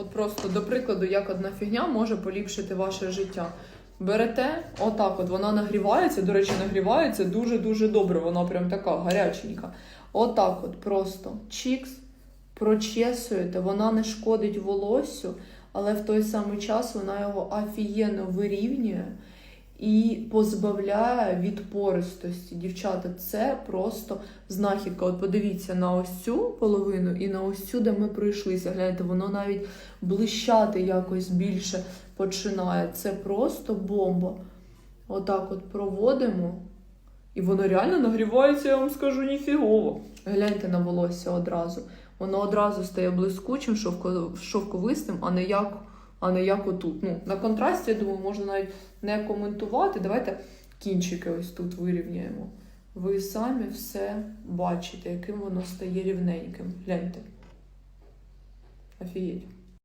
От просто до прикладу, як одна фігня може поліпшити ваше життя. Берете, отак, от вона нагрівається. До речі, нагрівається дуже-дуже добре. Вона прям така гаряченька. Отак, от просто чікс, прочесуєте, вона не шкодить волоссю, але в той самий час вона його афієно вирівнює і позбавляє від пористості. Дівчата, це просто знахідка. От подивіться на ось цю половину і на ось цю, де ми пройшлися. Гляньте, воно навіть блищати якось більше починає. Це просто бомба. Отак от проводимо. І воно реально нагрівається, я вам скажу, ніфігово. Гляньте на волосся одразу. Воно одразу стає блискучим, шовко- шовковистим, а не як, а не як отут. Ну, на контрасті, я думаю, можна навіть не коментувати. Давайте кінчики ось тут вирівняємо. Ви самі все бачите, яким воно стає рівненьким. Гляньте. Офігеть.